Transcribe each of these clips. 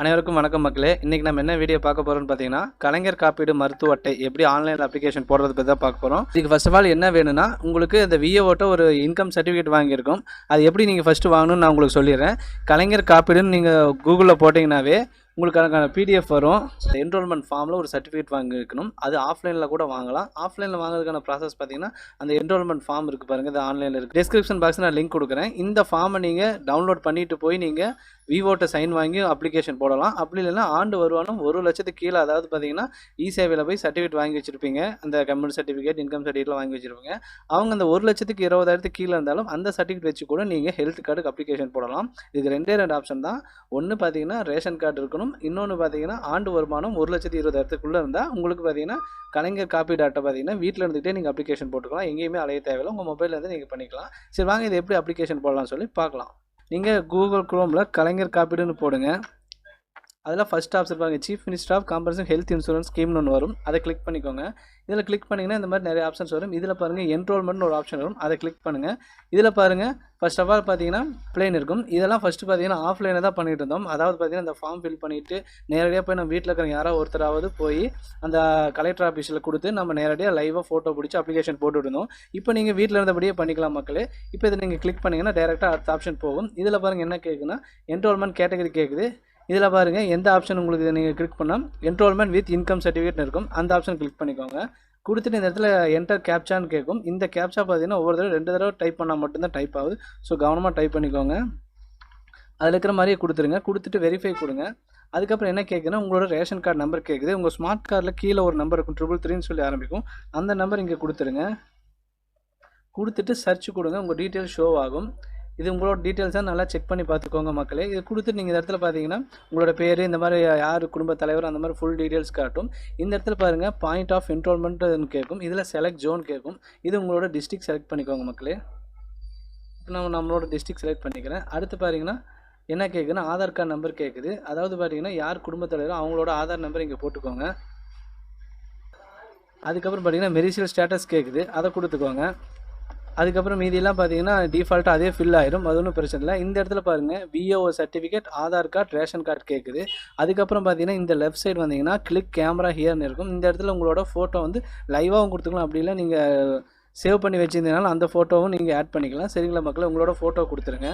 அனைவருக்கும் வணக்கம் மக்களே. இன்றைக்கி நம்ம என்ன வீடியோ பார்க்க போகிறோம்னு பார்த்தீங்கன்னா கலைஞர் காப்பீடு மருத்துவ அட்டை எப்படி ஆன்லைன் அப்ளிகேஷன் போடுறது பற்றி தான் பார்க்க போகிறோம் இதுக்கு ஃபர்ஸ்ட் ஆஃப் ஆல் என்ன வேணும்னா உங்களுக்கு இந்த விஏஓட்ட ஒரு இன்கம் சர்டிஃபிகேட் வாங்கியிருக்கும். அது எப்படி நீங்கள் ஃபஸ்ட்டு வாங்கணும்னு நான் உங்களுக்கு சொல்லிடுறேன். கலைஞர் காப்பீடுன்னு நீங்கள் கூகுளில் போட்டிங்கனாவே உங்களுக்கு அதுக்கான பிடிஎஃப் வரும். என்ரோல்மெண்ட் ஃபார்மில் ஒரு சர்டிஃபிகேட் வாங்கியிருக்கணும். அது ஆஃப்லைனில் கூட வாங்கலாம். ஆஃப்லைனில் வாங்குறதுக்கான ப்ராசஸ் பார்த்தீங்கன்னா அந்த என்ரோல்மெண்ட் ஃபார்ம் இருக்குது பாருங்கள் இது ஆன்லைனில் இருக்குது டிஸ்கிரிப்ஷன் பாக்ஸ் நான் லிங்க் கொடுக்குறேன். இந்த ஃபார்மை நீங்கள் டவுன்லோட் பண்ணிட்டு போய் நீங்கள் விவோட்ட சைன் வாங்கி அப்ளிகேஷன் போடலாம். அப்படி இல்லைன்னா ஆண்டு வருமானம் ஒரு லட்சத்துக்கு கீழே அதாவது பார்த்தீங்கன்னா இ சேவையில் போய் சர்டிஃபிகேட் வாங்கி வச்சிருப்பீங்க. அந்த கம்யூனி சர்டிஃபிகேட் இன்கம் சர்டிஃபிகேட்லாம் வாங்கி வச்சிருப்பீங்க. அவங்க அந்த ஒரு லட்சத்துக்கு இருபதாயிரத்துக்கு கீழே இருந்தாலும் அந்த சர்டிஃபிகேட் வச்சு கூட நீங்கள் ஹெல்த் கார்டுக்கு அப்ளிகேஷன் போடலாம். இதுக்கு ரெண்டே ரெண்டு ஆப்ஷன் தான். ஒன்று பார்த்தீங்கன்னா ரேஷன் கார்டு இருக்கணும். இன்னொன்று பார்த்தீங்கன்னா ஆண்டு வருமானம் ஒரு லட்சத்து இருபதாயிரத்துக்குள்ளே இருந்தால் உங்களுக்கு பார்த்தீங்கன்னா கலைஞர் காப்பி டாட்டை பார்த்தீங்கன்னா வீட்டில் இருந்துகிட்டே நீங்கள் அப்ளிகேஷன் போட்டுக்கலாம். எங்கேயுமே அலைய தேவையில்லை. உங்கள் மொபைல்லேருந்து நீங்கள் பண்ணிக்கலாம். சரி வாங்க இது எப்படி அப்ளிகேஷன் போடலாம்னு சொல்லி பார்க்கலாம். நீங்கள் கூகுள் குரோமில் கலைஞர் காப்பீடுன்னு போடுங்க. அதில் ஃபஸ்ட் ஆப்ஷன் பாருங்க chief minister of comprehensive health insurance ஸ்கீம்னு ஒன்று வரும். அதை கிளிக் பண்ணிக்கோங்க. இதில் கிளிக் பண்ணிங்கன்னா இந்த மாதிரி நிறைய ஆப்ஷன்ஸ் வரும். இதில் பாருங்கள் என்ரோல்மெண்ட்னு ஒரு ஆப்ஷன் வரும். அதை கிளிக் பண்ணுங்கள் இதில் பாருங்கள் ஃபர்ஸ்ட் ஆஃப் ஆல் பார்த்தீங்கன்னா பிளேன் இருக்கும். இதெல்லாம் ஃபஸ்ட்டு பார்த்தீங்கன்னா ஆஃப்லைனில் தான் பண்ணிட்டு இருந்தோம். அதாவது பார்த்தீங்கன்னா அந்த ஃபார்ம் ஃபில் பண்ணிவிட்டு நேரடியாக போய் நம்ம வீட்டில் இருக்கிற யாரோ ஒருத்தராவது போய் அந்த கலெக்டர் ஆஃபீஸில் கொடுத்து நம்ம நேரடியாக லைவாக ஃபோட்டோ பிடிச்சி அப்ளிகேஷன் போட்டு இருந்தோம். இப்போ நீங்கள் வீட்டில் இருந்தபடியே பண்ணிக்கலாம் மக்களே. இப்போ இதை நீங்கள் கிளிக் பண்ணிங்கன்னா டேரெக்டாக அடுத்த ஆப்ஷன் போகும். இதில் பாருங்கள் என்ன கேட்குன்னா என்ரோல்மெண்ட் கேட்டகரி கேட்குது இதில் பாருங்கள் எந்த ஆப்ஷன் உங்களுக்கு நீங்கள் கிளிக் பண்ணால் என்ரோல்மெண்ட் வித் இன்கம் சர்டிஃபிகேட் இருக்கும். அந்த ஆப்ஷன் கிளிக் பண்ணிக்கோங்க. கொடுத்துட்டு இந்த இடத்துல என்டர் கேப்சான்னு கேட்கும். இந்த கேப்சா பார்த்தீங்கன்னா ஒவ்வொரு தடவை ரெண்டு தடவை டைப் பண்ணால் மட்டும்தான் டைப் ஆகுது. ஸோ கவனமாக டைப் பண்ணிக்கோங்க. அதில் இருக்கிற மாதிரியே கொடுத்துருங்க. கொடுத்துட்டு வெரிஃபை கொடுங்க. அதுக்கப்புறம் என்ன கேட்குன்னா உங்களோட ரேஷன் கார்டு நம்பர் கேட்குது. உங்கள் ஸ்மார்ட் கார்டில் கீழே ஒரு நம்பர் இருக்கும் ட்ரிபிள் த்ரீன்னு சொல்லி ஆரம்பிக்கும். அந்த நம்பர் இங்கே கொடுத்துருங்க. கொடுத்துட்டு சர்ச் கொடுங்க. உங்கள் டீட்டெயில் ஷோ ஆகும். இது உங்களோட டீட்டெயில்ஸாக நல்லா செக் பண்ணி பார்த்துக்கோங்க மக்களே. இது கொடுத்துட்டு நீங்கள் இந்த இடத்துல பார்த்தீங்கன்னா உங்களோட பேர் இந்த மாதிரி யார் குடும்ப தலைவர் அந்த மாதிரி ஃபுல் டீட்டெயில்ஸ் காட்டும். இந்த இடத்துல பாருங்கள் பாயிண்ட் ஆஃப் என்ரோல்மெண்ட்னு கேட்கும். இதில் செலக்ட் ஜோன் கேட்கும். இது உங்களோட டிஸ்ட்ரிக் செலக்ட் பண்ணிக்கோங்க மக்களே. இப்போ நம்ம நம்மளோட டிஸ்ட்ரிக் செலக்ட் பண்ணிக்கிறேன். அடுத்து பார்த்தீங்கன்னா என்ன கேட்குதுன்னா ஆதார் கார்டு நம்பர் கேட்குது அதாவது பார்த்தீங்கன்னா யார் குடும்பத்தலைவரோ அவங்களோட ஆதார் நம்பர் இங்கே போட்டுக்கோங்க. அதுக்கப்புறம் பார்த்தீங்கன்னா மெரிசியல் ஸ்டேட்டஸ் கேட்குது அதை கொடுத்துக்கோங்க. அதுக்கப்புறம் மீதியெல்லாம் பார்த்தீங்கன்னா டிஃபால்ட்டாக அதே ஃபில் ஆயிரும். அது ஒன்றும் பிரச்சனை இல்லை. இந்த இடத்துல பாருங்கள் V O O certificate Aadhaar card ration card கேட்குது அதுக்கப்புறம் பார்த்தீங்கன்னா இந்த லெஃப்ட் சைடு வந்தீங்கன்னா கிளிக் கேமரா ஹியர்னு இருக்கும். இந்த இடத்துல உங்களோட ஃபோட்டோ வந்து லைவாகவும் கொடுத்துக்கலாம். அப்படி இல்லை நீங்கள் சேவ் பண்ணி வச்சுருந்தீங்கனாலும் அந்த ஃபோட்டோவும் நீங்கள் ஆட் பண்ணிக்கலாம். சரிங்களா மக்களை? உங்களோட ஃபோட்டோ கொடுத்துருங்க.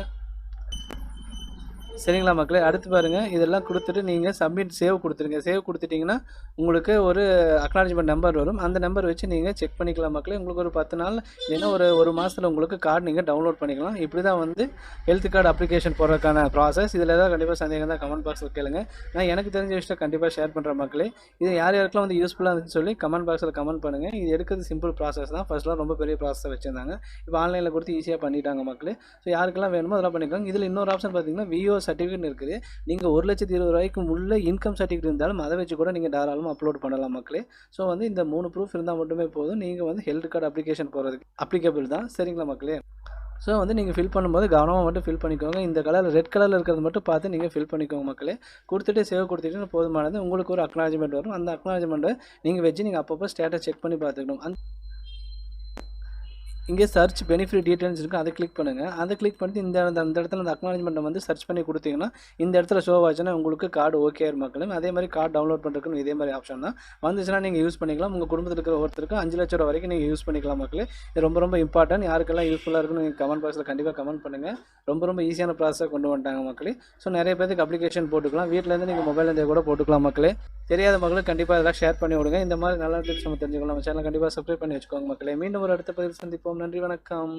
சரிங்களா மக்களே? அடுத்து பாருங்கள் இதெல்லாம் கொடுத்துட்டு நீங்கள் சப்மிட் சேவ் கொடுத்துருங்க. சேவ் கொடுத்துட்டிங்கன்னா உங்களுக்கு ஒரு அக்னாலஜ்மெண்ட் நம்பர் வரும். அந்த நம்பர் வச்சு நீங்கள் செக் பண்ணிக்கலாம் மக்களே. உங்களுக்கு ஒரு பத்து நாள் இல்லைன்னா ஒரு ஒரு மாதத்தில் உங்களுக்கு கார்டு நீங்கள் டவுன்லோட் பண்ணிக்கலாம். இப்படி தான் வந்து ஹெல்த் கார்டு அப்ளிகேஷன் போடுறதுக்கான ப்ராசஸ் இதில் ஏதாவது கண்டிப்பாக சந்தேகம் தான் கமெண்ட் பாக்ஸில் கேளுங்க. நான் எனக்கு தெரிஞ்ச விஷயம் கண்டிப்பாக ஷேர் பண்ணுற மக்களே. இது யார் யாருக்கெல்லாம் வந்து யூஸ்ஃபுல்லாக இருந்துச்சு சொல்லி கமெண்ட் பாக்ஸில் கமெண்ட் பண்ணுங்கள் இது எடுக்கிறது சிம்பிள் ப்ராசஸ் தான். ஃபர்ஸ்ட்லாம் ரொம்ப பெரிய ப்ராசஸை வச்சுருந்தாங்க. இப்போ ஆன்லைனில் கொடுத்து ஈஸியாக பண்ணிட்டாங்க மக்களே. ஸோ யாருக்கெல்லாம் வேணுமோ அதெல்லாம் பண்ணிக்கலாம் இதில் இன்னொரு ஆப்ஷன் பார்த்தீங்கன்னா விஓ சர்டிஃபிகேட் இருக்குது. நீங்கள் ஒரு லட்சத்தி இருபது ரூபாய்க்கு உள்ள இன்கம் சர்டிஃபிகேட் இருந்தாலும் அதை வச்சு கூட நீங்கள் தாராளமாக அப்லோட் பண்ணலாம் மக்களே. ஸோ வந்து இந்த மூணு ப்ரூஃப் இருந்தால் மட்டுமே போதும். நீங்கள் வந்து ஹெல்த் கார்டு அப்ளிகேஷன் போகிறதுக்கு அப்ளிகபிள் தான். சரிங்களா மக்களே? ஸோ வந்து நீங்கள் ஃபில் பண்ணும்போது கவனமாக மட்டும் ஃபில் பண்ணிக்கோங்க. இந்த கலர் ரெட் கலரில் இருக்கிறது மட்டும் பார்த்து நீங்கள் ஃபில் பண்ணிக்கோங்க மக்களே. கொடுத்துட்டு சேவ் கொடுத்துட்டு போதுமானது. உங்களுக்கு ஒரு அக்னாலஜ்மெண்ட் வரும். அந்த அக்னாலஜ்மெண்ட்டை நீங்கள் வச்சு நீங்கள் அப்பப்போ ஸ்டேட்டஸ் செக் பண்ணி பார்த்துக்கணும். அந்த இங்கே சர்ச் பெனிஃபிட் டீட்டெயில்ஸ் இருக்குது அதை கிளிக் பண்ணுங்கள் அதை கிளிக் பண்ணிட்டு இந்த அந்த அந்த இடத்துல அந்த அக்னாலஜ்மெண்ட்டை வந்து சர்ச் பண்ணி கொடுத்தீங்கன்னா இந்த இடத்துல ஷோ ஆச்சுன்னா உங்களுக்கு கார்டு ஓகே மக்களும் அதே மாதிரி கார்டு டவுன்லோட் பண்ணுறதுக்கு இதே மாதிரி ஆப்ஷன் தான். வந்துச்சுன்னா நீங்கள் யூஸ் பண்ணிக்கலாம். உங்கள் குடும்பத்தில் இருக்கிற ஒருத்தருக்கும் அஞ்சு லட்ச ரூபா வரைக்கும் நீங்கள் யூஸ் பண்ணிக்கலாம் மக்களே. இது ரொம்ப ரொம்ப இம்பார்ட்டன்ட் யாருக்கெல்லாம் யூஸ்ஃபுல்லாக இருக்குன்னு நீங்கள் கமெண்ட் பாக்ஸில் கண்டிப்பாக கமெண்ட் பண்ணுங்கள் ரொம்ப ரொம்ப ஈஸியான ப்ராசஸாக கொண்டு வந்துட்டாங்க மக்களே. ஸோ நிறைய பேருக்கு அப்ளிகேஷன் போட்டுக்கலாம். வீட்டிலேருந்து நீங்கள் மொபைல்லேருந்தே கூட போட்டுக்கலாம் மக்களே. தெரியாத மக்களுக்கு கண்டிப்பாக இதெல்லாம் ஷேர் பண்ணி விடுங்க. இந்த மாதிரி நல்ல டிப்ஸ் நம்ம தெரிஞ்சுக்கலாம். நம்ம சேனல் கண்டிப்பாக சப்ஸ்கிரைப் பண்ணி வச்சுக்கோங்க மக்களே. மீண்டும் ஒரு அடுத்த பதிவு சந்திப்போம். நன்றி வணக்கம்.